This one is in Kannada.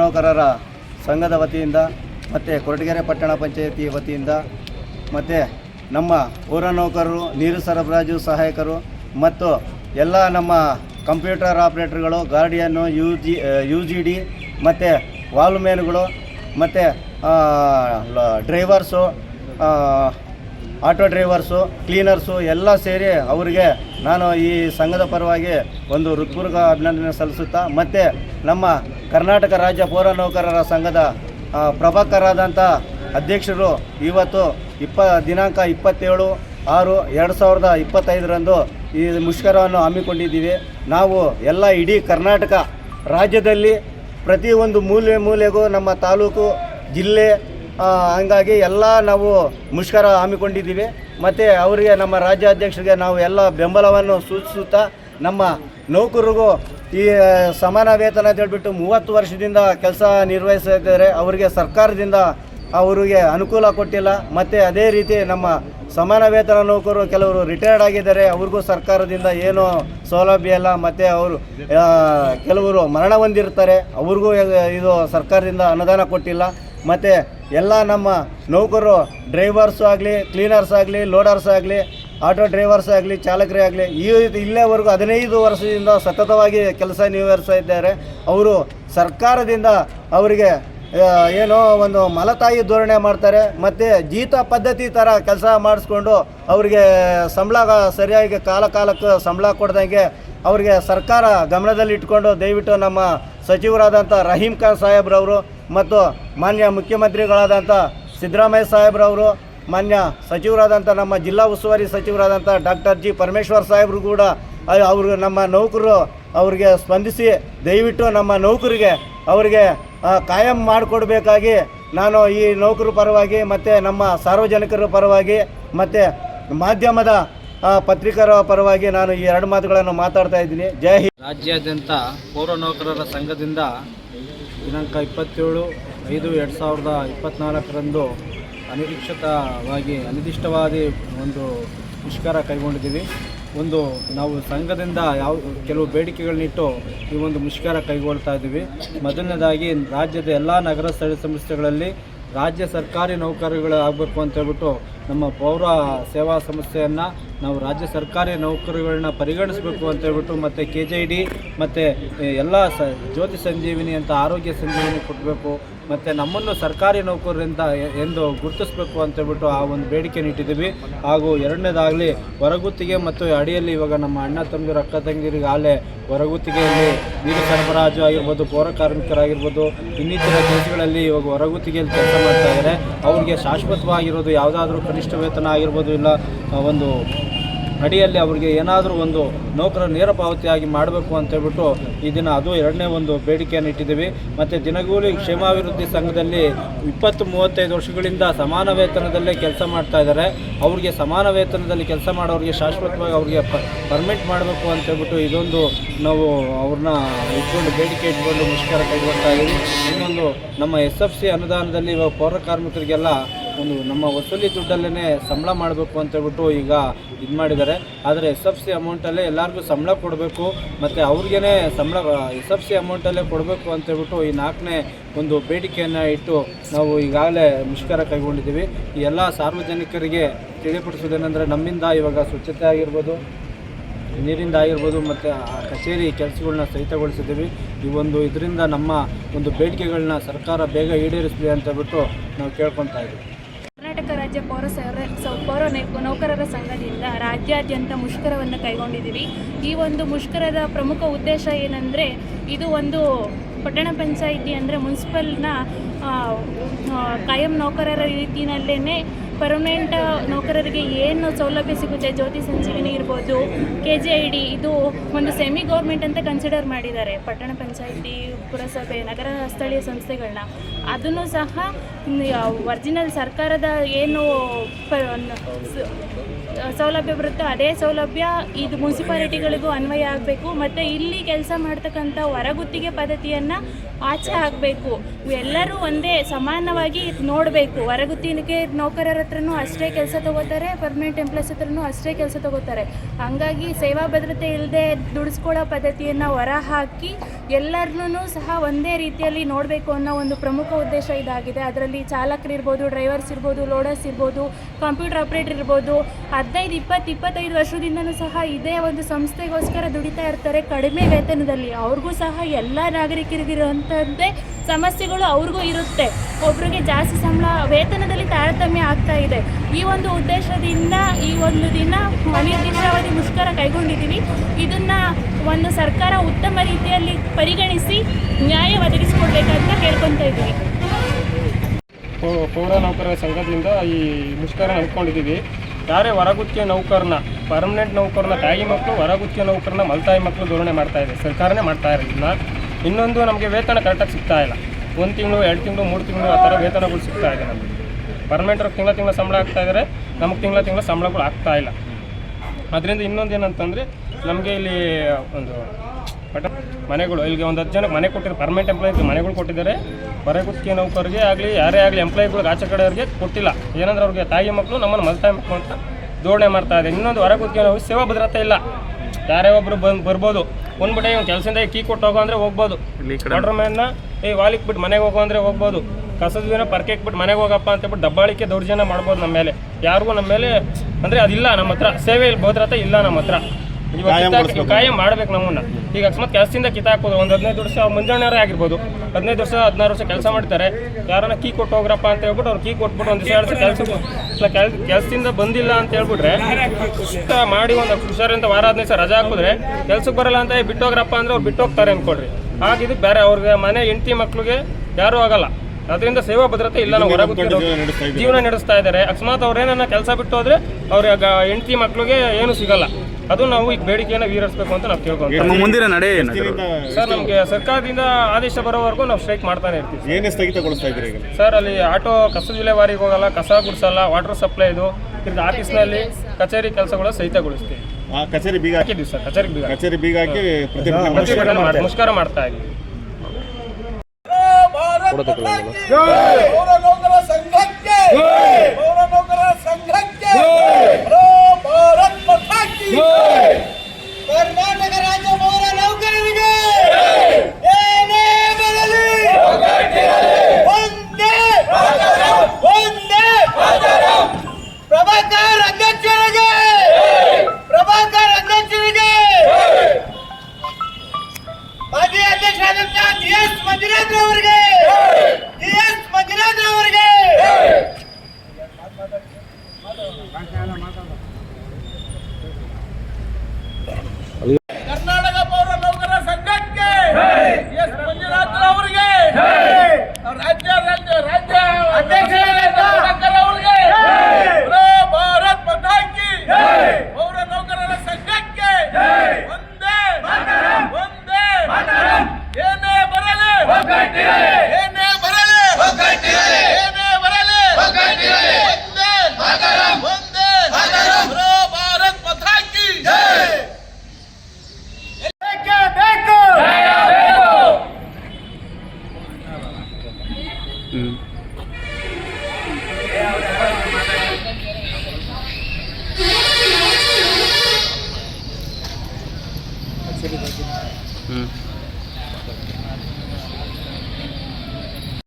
ನೌಕರರ ಸಂಘದ ವತಿಯಿಂದ ಮತ್ತು ಕೊರಟಗೆರೆ ಪಟ್ಟಣ ಪಂಚಾಯತಿ ವತಿಯಿಂದ ಮತ್ತು ನಮ್ಮ ಪೌರ ನೌಕರರು, ನೀರು ಸರಬರಾಜು ಸಹಾಯಕರು ಮತ್ತು ಎಲ್ಲ ನಮ್ಮ ಕಂಪ್ಯೂಟರ್ ಆಪ್ರೇಟರ್ಗಳು ಗಾರ್ಡಿಯನ್ನು U G U G D ಮತ್ತು ವಾಲ್ಮೇನ್ಗಳು ಮತ್ತು ಡ್ರೈವರ್ಸು ಆಟೋ ಡ್ರೈವರ್ಸು, ಕ್ಲೀನರ್ಸು ಎಲ್ಲ ಸೇರಿ ಅವರಿಗೆ ನಾನು ಈ ಸಂಘದ ಪರವಾಗಿ ಒಂದು ಹೃತ್ಪೂರ್ವಕ ಅಭಿನಂದನೆ ಸಲ್ಲಿಸುತ್ತಾ, ಮತ್ತು ನಮ್ಮ ಕರ್ನಾಟಕ ರಾಜ್ಯ ಪೌರ ನೌಕರರ ಸಂಘದ ಪ್ರಭಾಕರಾದಂಥ ಅಧ್ಯಕ್ಷರು ಇವತ್ತು ಇಪ್ಪ, ದಿನಾಂಕ ಇಪ್ಪತ್ತೇಳು ಆರು ಎರಡು ಸಾವಿರದ ಇಪ್ಪತ್ತೈದರಂದು ಈ ಮುಷ್ಕರವನ್ನು ಹಮ್ಮಿಕೊಂಡಿದ್ದೀವಿ. ನಾವು ಎಲ್ಲ ಇಡೀ ಕರ್ನಾಟಕ ರಾಜ್ಯದಲ್ಲಿ ಪ್ರತಿಯೊಂದು ಮೂಲೆ ಮೂಲೆಗೂ ನಮ್ಮ ತಾಲೂಕು, ಜಿಲ್ಲೆ ಹಂಗಾಗಿ ಎಲ್ಲ ನಾವು ಮುಷ್ಕರ ಹಮ್ಮಿಕೊಂಡಿದ್ದೀವಿ. ಮತ್ತು ಅವರಿಗೆ ನಮ್ಮ ರಾಜ್ಯಾಧ್ಯಕ್ಷರಿಗೆ ನಾವು ಎಲ್ಲ ಬೆಂಬಲವನ್ನು ಸೂಚಿಸುತ್ತಾ ನಮ್ಮ ನೌಕರರಿಗೂ ಈ ಸಮಾನ ವೇತನ ಅಂತ ಹೇಳ್ಬಿಟ್ಟು ಮೂವತ್ತು ವರ್ಷದಿಂದ ಕೆಲಸ ನಿರ್ವಹಿಸಿದ್ದಾರೆ ಅವರಿಗೆ ಸರ್ಕಾರದಿಂದ ಅವರಿಗೆ ಅನುಕೂಲ ಕೊಟ್ಟಿಲ್ಲ. ಮತ್ತು ಅದೇ ರೀತಿ ನಮ್ಮ ಸಮಾನ ವೇತನ ನೌಕರರು ಕೆಲವರು ರಿಟೈರ್ಡ್ ಆಗಿದ್ದಾರೆ. ಅವ್ರಿಗೂ ಸರ್ಕಾರದಿಂದ ಏನೂ ಸೌಲಭ್ಯ ಇಲ್ಲ. ಮತ್ತು ಅವರು ಕೆಲವರು ಮರಣ ಹೊಂದಿರ್ತಾರೆ. ಅವ್ರಿಗೂ ಇದು ಸರ್ಕಾರದಿಂದ ಅನುದಾನ ಕೊಟ್ಟಿಲ್ಲ. ಮತ್ತು ಎಲ್ಲ ನಮ್ಮ ನೌಕರು ಡ್ರೈವರ್ಸ್ ಆಗಲಿ ಕ್ಲೀನರ್ಸ್ ಆಗಲಿ ಲೋಡರ್ಸ್ ಆಗಲಿ ಆಟೋ ಡ್ರೈವರ್ಸ್ ಆಗಲಿ, ಚಾಲಕರೇ ಆಗಲಿ, ಈ ಇಲ್ಲೇವರೆಗೂ ಹದಿನೈದು ವರ್ಷದಿಂದ ಸತತವಾಗಿ ಕೆಲಸ ನಿರ್ವಹಿಸ್ತಾ ಇದ್ದಾರೆ. ಅವರು ಸರ್ಕಾರದಿಂದ ಅವರಿಗೆ ಏನೋ ಒಂದು ಮಲತಾಯಿ ಧೋರಣೆ ಮಾಡ್ತಾರೆ, ಮತ್ತು ಜೀತ ಪದ್ಧತಿ ಥರ ಕೆಲಸ ಮಾಡಿಸ್ಕೊಂಡು ಅವರಿಗೆ ಸಂಬಳ ಸರಿಯಾಗಿ ಕಾಲ ಕಾಲಕ್ಕೆ ಸಂಬಳ ಕೊಡ್ದಂಗೆ ಅವರಿಗೆ ಸರ್ಕಾರ ಗಮನದಲ್ಲಿ ಇಟ್ಕೊಂಡು ದಯವಿಟ್ಟು ನಮ್ಮ ಸಚಿವರಾದಂಥ ರಹೀಂ ಖಾನ್ ಸಾಹೇಬ್ರವರು ಮತ್ತು ಮಾನ್ಯ ಮುಖ್ಯಮಂತ್ರಿಗಳಾದಂಥ ಸಿದ್ದರಾಮಯ್ಯ ಸಾಹೇಬ್ರವರು, ಮಾನ್ಯ ಸಚಿವರಾದಂಥ ನಮ್ಮ ಜಿಲ್ಲಾ ಉಸ್ತುವಾರಿ ಸಚಿವರಾದಂಥ ಡಾಕ್ಟರ್ ಜಿ ಪರಮೇಶ್ವರ್ ಸಾಹೇಬರು ಕೂಡ ಅವರು ನಮ್ಮ ನೌಕರರು ಅವರಿಗೆ ಸ್ಪಂದಿಸಿ ದಯವಿಟ್ಟು ನಮ್ಮ ನೌಕರಿಗೆ ಅವರಿಗೆ ಕಾಯಂ ಮಾಡಿಕೊಡ್ಬೇಕಾಗಿ ನಾನು ಈ ನೌಕರ ಪರವಾಗಿ ಮತ್ತು ನಮ್ಮ ಸಾರ್ವಜನಿಕರ ಪರವಾಗಿ ಮತ್ತು ಮಾಧ್ಯಮದ ಪತ್ರಿಕರ ಪರವಾಗಿ ನಾನು ಈ ಎರಡು ಮಾತುಗಳನ್ನು ಮಾತಾಡ್ತಾ ಇದ್ದೀನಿ. ಜೈ ಹಿಂದ್. ರಾಜ್ಯಾದ್ಯಂತ ಪೌರ ನೌಕರರ ಸಂಘದಿಂದ ದಿನಾಂಕ ಇಪ್ಪತ್ತೇಳು ಐದು ಎರಡು ಸಾವಿರದ ಇಪ್ಪತ್ತ್ನಾಲ್ಕರಂದು ಅನಿರೀಕ್ಷಿತವಾಗಿ ಅನಿರ್ದಿಷ್ಟವಾದಿ ಒಂದು ಮುಷ್ಕರ ಕೈಗೊಂಡಿದ್ದೀವಿ. ಒಂದು ನಾವು ಸಂಘದಿಂದ ಯಾವ, ಕೆಲವು ಬೇಡಿಕೆಗಳನ್ನಿಟ್ಟು ಈ ಒಂದು ಮುಷ್ಕರ ಕೈಗೊಳ್ತಾ ಇದ್ದೀವಿ. ಮೊದಲನೇದಾಗಿ, ರಾಜ್ಯದ ಎಲ್ಲ ನಗರ ಸ್ಥಳೀಯ ಸಂಸ್ಥೆಗಳಲ್ಲಿ ರಾಜ್ಯ ಸರ್ಕಾರಿ ನೌಕರಿಗಳಾಗಬೇಕು ಅಂತ ಹೇಳ್ಬಿಟ್ಟು ನಮ್ಮ ಪೌರ ಸೇವಾ ಸಂಸ್ಥೆಯನ್ನು ನಾವು ರಾಜ್ಯ ಸರ್ಕಾರಿ ನೌಕರಿಗಳನ್ನ ಪರಿಗಣಿಸಬೇಕು ಅಂತ ಹೇಳ್ಬಿಟ್ಟು ಮತ್ತು ಕೆ ಜೆ ಡಿ ಮತ್ತು ಎಲ್ಲ ಸ ಜ್ಯೋತಿ ಸಂಜೀವಿನಿ ಅಂತ ಆರೋಗ್ಯ ಸಂಜೀವಿನಿ ಕೊಡಬೇಕು ಮತ್ತು ನಮ್ಮನ್ನು ಸರ್ಕಾರಿ ನೌಕರರಿಂದ ಎಂದು ಗುರುತಿಸಬೇಕು ಅಂತ ಹೇಳ್ಬಿಟ್ಟು ಆ ಒಂದು ಬೇಡಿಕೆ ಇಟ್ಟಿದ್ದೀವಿ. ಹಾಗೂ ಎರಡನೇದಾಗಲಿ ಹೊರಗುತ್ತಿಗೆ ಮತ್ತು ಅಡಿಯಲ್ಲಿ ಇವಾಗ ನಮ್ಮ ಅಣ್ಣ ತಂಗಿರು ಅಕ್ಕ ತಂಗಿರಿಗೆ ಆಲೆ ಹೊರಗುತ್ತಿಗೆಯಲ್ಲಿ ನೀರು ಸರಬರಾಜು ಆಗಿರ್ಬೋದು, ಪೌರ ಕಾರ್ಮಿಕರಾಗಿರ್ಬೋದು, ಇನ್ನಿತರ ಕೆಲಸಗಳಲ್ಲಿ ಇವಾಗ ಹೊರಗುತ್ತಿಗೆಯಲ್ಲಿ ಕೆಲಸ ಮಾಡ್ತಾ ಇದ್ದಾರೆ. ಅವ್ರಿಗೆ ಶಾಶ್ವತವಾಗಿರೋದು ಯಾವುದಾದ್ರೂ ಕನಿಷ್ಠ ವೇತನ ಆಗಿರ್ಬೋದು ಇಲ್ಲ ಒಂದು ಅಡಿಯಲ್ಲಿ ಅವರಿಗೆ ಏನಾದರೂ ಒಂದು ನೌಕರ ನೇರ ಪಾವತಿಯಾಗಿ ಮಾಡಬೇಕು ಅಂತ ಹೇಳ್ಬಿಟ್ಟು ಈ ದಿನ ಅದು ಎರಡನೇ ಒಂದು ಬೇಡಿಕೆಯನ್ನು ಇಟ್ಟಿದ್ದೀವಿ. ಮತ್ತು ದಿನಗೂಲಿ ಕ್ಷೇಮಾಭಿವೃದ್ಧಿ ಸಂಘದಲ್ಲಿ ಇಪ್ಪತ್ತು ಮೂವತ್ತೈದು ವರ್ಷಗಳಿಂದ ಸಮಾನ ವೇತನದಲ್ಲೇ ಕೆಲಸ ಮಾಡ್ತಾ ಇದ್ದಾರೆ. ಅವರಿಗೆ ಸಮಾನ ವೇತನದಲ್ಲಿ ಕೆಲಸ ಮಾಡೋರಿಗೆ ಶಾಶ್ವತವಾಗಿ ಅವರಿಗೆ ಪರ್ಮಿಟ್ ಮಾಡಬೇಕು ಅಂತ ಹೇಳ್ಬಿಟ್ಟು ಇದೊಂದು ನಾವು ಅವ್ರನ್ನ ಇಟ್ಕೊಂಡು ಬೇಡಿಕೆ ಇಟ್ಕೊಂಡು ಮುಷ್ಕರ ಕೈಗೊಳ್ತಾ ಇದ್ದೀವಿ. ಇನ್ನೊಂದು ನಮ್ಮ ಎಸ್ ಎಫ್ ಸಿ ಅನುದಾನದಲ್ಲಿ ಇವಾಗ ಪೌರ ಕಾರ್ಮಿಕರಿಗೆಲ್ಲ ಒಂದು ನಮ್ಮ ವಸೂಲಿ ದುಡ್ಡಲ್ಲೇ ಸಂಬಳ ಮಾಡಬೇಕು ಅಂತ ಹೇಳ್ಬಿಟ್ಟು ಈಗ ಇದು ಮಾಡಿದ್ದಾರೆ. ಆದರೆ ಎಸ್ ಎಫ್ ಸಿ ಅಮೌಂಟಲ್ಲೇ ಎಲ್ಲರಿಗೂ ಸಂಬಳ ಕೊಡಬೇಕು, ಮತ್ತು ಅವ್ರಿಗೇ ಸಂಬಳ, ಎಸ್ ಎಫ್ ಸಿ ಅಮೌಂಟಲ್ಲೇ ಕೊಡಬೇಕು ಅಂತ ಹೇಳ್ಬಿಟ್ಟು ಈ ನಾಲ್ಕನೇ ಒಂದು ಬೇಡಿಕೆಯನ್ನು ಇಟ್ಟು ನಾವು ಈಗಾಗಲೇ ಮುಷ್ಕರ ಕೈಗೊಂಡಿದ್ದೀವಿ. ಈ ಎಲ್ಲ ಸಾರ್ವಜನಿಕರಿಗೆ ತಿಳಿಪಡಿಸೋದೇನೆಂದರೆ ನಮ್ಮಿಂದ ಇವಾಗ ಸ್ವಚ್ಛತೆ ಆಗಿರ್ಬೋದು, ನೀರಿಂದ ಆಗಿರ್ಬೋದು, ಮತ್ತು ಕಚೇರಿ ಕೆಲಸಗಳನ್ನ ಸ್ಥಗಿತಗೊಳಿಸಿದ್ದೀವಿ ಈ ಒಂದು ಇದರಿಂದ ನಮ್ಮ ಒಂದು ಬೇಡಿಕೆಗಳನ್ನ ಸರ್ಕಾರ ಬೇಗ ಈಡೇರಿಸಲಿ ಅಂತ ಹೇಳ್ಬಿಟ್ಟು ನಾವು ಕೇಳ್ಕೊತಾ ಇದ್ದೀವಿ. ರಾಜ್ಯ ಪೌರ ಪೌರ ನೌಕರರ ಸಂಘದಿಂದ ರಾಜ್ಯಾದ್ಯಂತ ಮುಷ್ಕರವನ್ನು ಕೈಗೊಂಡಿದ್ದೀವಿ. ಈ ಒಂದು ಮುಷ್ಕರದ ಪ್ರಮುಖ ಉದ್ದೇಶ ಏನಂದರೆ, ಇದು ಒಂದು ಪಟ್ಟಣ ಪಂಚಾಯಿತಿ ಅಂದರೆ ಮುನ್ಸಿಪಲ್ನ ಕಾಯಂ ನೌಕರರ ರೀತಿಯಲ್ಲೇ ಪರ್ಮನೆಂಟ್ ನೌಕರರಿಗೆ ಏನು ಸೌಲಭ್ಯ ಸಿಗುತ್ತೆ, ಜ್ಯೋತಿ ಸಂಜೀವಿನಿ ಇರ್ಬೋದು ಕೆ ಜಿ ಐ ಡಿ ಇದು ಒಂದು ಸೆಮಿ ಗೌರ್ಮೆಂಟ್ ಅಂತ ಕನ್ಸಿಡರ್ ಮಾಡಿದ್ದಾರೆ ಪಟ್ಟಣ ಪಂಚಾಯಿತಿ, ಪುರಸಭೆ, ನಗರ ಸ್ಥಳೀಯ ಸಂಸ್ಥೆಗಳನ್ನ. ಅದನ್ನು ಸಹ ಒರಿಜಿನಲ್ ಸರ್ಕಾರದ ಏನು ಸೌಲಭ್ಯ ಬರುತ್ತೋ ಅದೇ ಸೌಲಭ್ಯ ಇದು ಮುನ್ಸಿಪಾಲಿಟಿಗಳಿಗೂ ಅನ್ವಯ ಆಗಬೇಕು. ಮತ್ತು ಇಲ್ಲಿ ಕೆಲಸ ಮಾಡ್ತಕ್ಕಂಥ ಹೊರಗುತ್ತಿಗೆ ಪದ್ಧತಿಯನ್ನು ಆಚೆ ಆಗಬೇಕು ಎಲ್ಲರೂ ಒಂದೇ ಸಮಾನವಾಗಿ ನೋಡಬೇಕು. ಹೊರಗುತ್ತಿಗೆ ನೌಕರರ ಹತ್ರನೂ ಅಷ್ಟೇ ಕೆಲಸ ತಗೋತಾರೆ ಪರ್ಮನೆಂಟ್ ಎಂಪ್ಲಾಯ್ಸ್ ಹತ್ರನೂ ಅಷ್ಟೇ ಕೆಲಸ ತಗೋತಾರೆ. ಹಂಗಾಗಿ ಸೇವಾ ಭದ್ರತೆ ಇಲ್ಲದೆ ದುಡಿಸ್ಕೊಳ್ಳೋ ಪದ್ಧತಿಯನ್ನು ಹೊರಹಾಕಿ ಎಲ್ಲರನ್ನೂ ಸಹ ಒಂದೇ ರೀತಿಯಲ್ಲಿ ನೋಡಬೇಕು ಅನ್ನೋ ಒಂದು ಪ್ರಮುಖ ಉದ್ದೇಶ ಇದಾಗಿದೆ. ಅದರಲ್ಲಿ ಚಾಲಕರಿರ್ಬೋದು ಡ್ರೈವರ್ಸ್ ಇರ್ಬೋದು ಲೋಡರ್ಸ್ ಇರ್ಬೋದು ಕಂಪ್ಯೂಟರ್ ಆಪ್ರೇಟರ್ ಇರ್ಬೋದು, ಹದಿನೈದು, ಇಪ್ಪತ್ತು, ಇಪ್ಪತ್ತೈದು ವರ್ಷದಿಂದನೂ ಸಹ ಇದೇ ಒಂದು ಸಂಸ್ಥೆಗೋಸ್ಕರ ದುಡಿತಾ ಇರ್ತಾರೆ ಕಡಿಮೆ ವೇತನದಲ್ಲಿ. ಅವ್ರಿಗೂ ಸಹ ಎಲ್ಲ ನಾಗರಿಕರಿಗಿರುವಂಥದ್ದೇ ಸಮಸ್ಯೆಗಳು ಅವ್ರಿಗೂ ಇರುತ್ತೆ. ಒಬ್ರಿಗೆ ಜಾಸ್ತಿ ಸಂಬಳ, ವೇತನದಲ್ಲಿ ತಾರತಮ್ಯ ಆಗ್ತಾ ಇದೆ. ಈ ಒಂದು ಉದ್ದೇಶದಿಂದ ಈ ಒಂದು ದಿನ ಅನಿರ್ದಿಷ್ಟಾವಧಿ ಮುಷ್ಕರ ಕೈಗೊಂಡಿದ್ದೀವಿ. ಇದನ್ನು ಒಂದು ಸರ್ಕಾರ ಉತ್ತಮ ರೀತಿಯಲ್ಲಿ ಪರಿಗಣಿಸಿ ನ್ಯಾಯ ಒದಗಿಸಿಕೊಡ್ಬೇಕಂತ ಕೇಳ್ಕೊತಾ ಇದ್ದೀವಿ. ಪೌರ ನೌಕರರ ಸಂಘದಿಂದ ಈ ಮುಷ್ಕರ ಹಮ್ಮಿಕೊಂಡಿದ್ದೀವಿ. ಯಾರೇ ಹೊರಗುತ್ತಿಗೆ ನೌಕರನ ಪರ್ಮನೆಂಟ್ ನೌಕರನ, ತಾಯಿ ಮಕ್ಕಳು ಹೊರಗುತ್ತಿಗೆ ನೌಕರನ ಮಲ್ತಾಯಿ ಮಕ್ಕಳು ಧೋರಣೆ ಮಾಡ್ತಾ ಇದೆ. ಸರ್ಕಾರನೇ ಮಾಡ್ತಾ ಇರೋದಿಲ್ಲ ಇನ್ನೊಂದು ನಮಗೆ ವೇತನ ಕರೆಕ್ಟಾಗಿ ಸಿಗ್ತಾ ಇಲ್ಲ. ಒಂದು ತಿಂಗಳು, ಎರಡು ತಿಂಗಳು, ಮೂರು ತಿಂಗಳು ಆ ಥರ ವೇತನಗಳು ಸಿಗ್ತಾ ಇದೆ ನಮಗೆ. ಪರ್ಮನೆಂಟ್ರಿಗೆ ತಿಂಗಳ ತಿಂಗಳ ಸಂಬಳ ಆಗ್ತಾ ಇದ್ದಾರೆ ನಮಗೆ ತಿಂಗಳ ತಿಂಗಳ ಸಂಬಳಗಳು ಆಗ್ತಾ ಇಲ್ಲ. ಅದರಿಂದ ಇನ್ನೊಂದು ಏನಂತಂದರೆ, ನಮಗೆ ಇಲ್ಲಿ ಒಂದು ಪಟ ಮನೆಗಳು, ಇಲ್ಲಿಗೆ ಒಂದು ಹತ್ತು ಜನಕ್ಕೆ ಮನೆ ಕೊಟ್ಟಿರೋ ಪರ್ಮನೆಂಟ್ ಎಂಪ್ಲಾಯ್ಗೆ ಮನೆಗಳು ಕೊಟ್ಟಿದ್ದಾರೆ. ಹೊರಗುತ್ತಿಗೆ ನೌಕರಿಗೆ ಆಗಲಿ, ಯಾರೇ ಆಗಲಿ ಎಂಪ್ಲಾಯ್ಗಳಿಗೆ ಆಚೆ ಕಡೆಯವ್ರಿಗೆ ಕೊಟ್ಟಿಲ್ಲ. ಏನಂದ್ರೆ ಅವ್ರಿಗೆ ತಾಯಿ ಮಕ್ಕಳು ನಮ್ಮನ್ನು ಮಲ್ತಾಯಿ ಮಕ್ಕಳು ಅಂತ ಜೋಡಣೆ ಮಾಡ್ತಾ ಇದೆ. ಇನ್ನೊಂದು ಹೊರಗುತ್ತಿಗೆ ನಾವು ಸೇವಾ ಭದ್ರತೆ ಇಲ್ಲ. ಯಾರೇ ಒಬ್ರು ಬಂದು ಬರ್ಬೋದು. ಒಂದು ಇವ್ ಇವ್ನು ಕೆಲಸದಿಂದ ಕೀ ಕೊಟ್ಟು ಹೋಗೋ ಅಂದರೆ ಹೋಗ್ಬೋದು. ವಾಟರ್ ಮ್ಯಾನ್ನ ಏ ವಾಲಿಕ್ ಬಿಟ್ಟು ಮನೆಗೆ ಹೋಗೋ ಅಂದರೆ ಹೋಗ್ಬೋದು. ಕಸದ ದಿನ ಪರ್ಕೆ ಬಿಟ್ಟು ಮನೆಗೆ ಹೋಗಪ್ಪ ಅಂತ ಹೇಳ್ಬಿಟ್ಟು ದಬ್ಬಾಳಿಕೆ ದೌರ್ಜನ್ಯ ಮಾಡ್ಬೋದು ನಮ್ಮ ಮೇಲೆ. ಯಾರಿಗೂ ನಮ್ಮ ಮೇಲೆ ಅಂದರೆ ಅದಿಲ್ಲ ನಮ್ಮ ಹತ್ರ. ಸೇವೆ ಇಲ್ಲಿ ಭದ್ರತೆ ಇಲ್ಲ ನಮ್ಮ ಹತ್ರ. ಕಾಯಂ ಮಾಡ್ಬೇಕು ನಮ್ಮನ್ನ. ಈಗ ಅಕಸ್ಮಾತ್ ಕೆಲಸದಿಂದ ಕಿತ್ತಾಕೋದು ಒಂದು ಹದಿನೈದು ವರ್ಷ ಮುಂಜಾನೆಯವರೇ ಆಗಿರ್ಬೋದು. ಹದಿನೈದು ವರ್ಷ ಹದಿನಾರು ವರ್ಷ ಕೆಲಸ ಮಾಡ್ತಾರೆ. ಯಾರನ್ನ ಕೀ ಕೊಟ್ಟು ಹೋಗ್ರಪ್ಪ ಅಂತ ಹೇಳ್ಬಿಟ್ಟು ಅವ್ರು ಕೀ ಕೊಟ್ಬಿಟ್ಟು ಒಂದು ದಿವಸ ವರ್ಷ ಕೆಲಸ ಕೆಲಸದಿಂದ ಬಂದಿಲ್ಲ ಅಂತ ಹೇಳ್ಬಿಟ್ರೆ ಇಷ್ಟ ಮಾಡಿ ಒಂದು ಹುಷಾರಿಂದ ವಾರ ಹದಿನೈದು ದಿವಸ ರಜಾ ಹಾಕಿದ್ರೆ ಕೆಲ್ಸಕ್ಕೆ ಬರಲ್ಲ ಅಂತ ಹೇಳಿ ಬಿಟ್ಟು ಹೋಗ್ರಪ್ಪ ಅಂದ್ರೆ ಅವ್ರು ಬಿಟ್ಟು ಹೋಗ್ತಾರೆ ಅನ್ಕೊಡ್ರಿ ಹಾಗಿದ್ದು ಬೇರೆ. ಅವ್ರಿಗೆ ಮನೆ ಹೆಂಡತಿ ಮಕ್ಳಿಗೆ ಯಾರೂ ಆಗಲ್ಲ. ಅದರಿಂದ ಸೇವಾ ಭದ್ರತೆ ಇಲ್ಲ. ನಾವು ಹೊರಗೆ ಜೀವನ ನಡೆಸ್ತಾ ಇದ್ದಾರೆ. ಅಕಸ್ಮಾತ್ ಅವ್ರೇನ ಕೆಲಸ ಬಿಟ್ಟು ಹೋದ್ರೆ ಅವ್ರ ಹೆಂಡತಿ ಮಕ್ಳಿಗೆ ಏನು ಸಿಗಲ್ಲ. ಅದು ನಾವು ಈಗ ಬೇಡಿಕೆಯನ್ನು ಈಡೇರಿಸಬೇಕು ಅಂತ ನಾವು ಕೇಳ್ಕೊಂತೀವಿ. ಮುಂದಿನ ನಡೆ ಸರ್ ನಮಗೆ ಸರ್ಕಾರದಿಂದ ಆದೇಶ ಬರೋವರೆಗೂ ನಾವು ಸ್ಟ್ರೈಕ್ ಮಾಡ್ತಾನೆ ಇರ್ತೀವಿ ಏನೇ ಸ್ಥಗಿತಗೊಳಿಸ್ತಾ ಇದ್ದೀರಿ ಈಗ? ಸರ್ ಅಲ್ಲಿ ಆಟೋ ಕಸ ವಿಲೇವಾರಿಗೆ ಹೋಗಲ್ಲ ಕಸ ಗುಡಿಸಲ್ಲ ವಾಟರ್ ಸಪ್ಲೈ ಇದು ತಿರ್ಗಿ ಆಫೀಸ್ನಲ್ಲಿ ಕಚೇರಿ ಕೆಲಸಗಳು ಸಹಿತಗೊಳಿಸ್ತೀವಿ. ಆ ಕಚೇರಿ ಬೀಗ ಹಾಕಿ ಹಾಕಿದ್ವಿ ಸರ್ ಕಚೇರಿ ಬೀಗ ಕಚೇರಿ ಬೀಗ ಹಾಕಿ ಪ್ರತಿಭಟನೆ ಮುಷ್ಕರ ಮಾಡ್ತಾ ಇದ್ದೀವಿ. ಸಂಘಕ್ಕೆ Mm.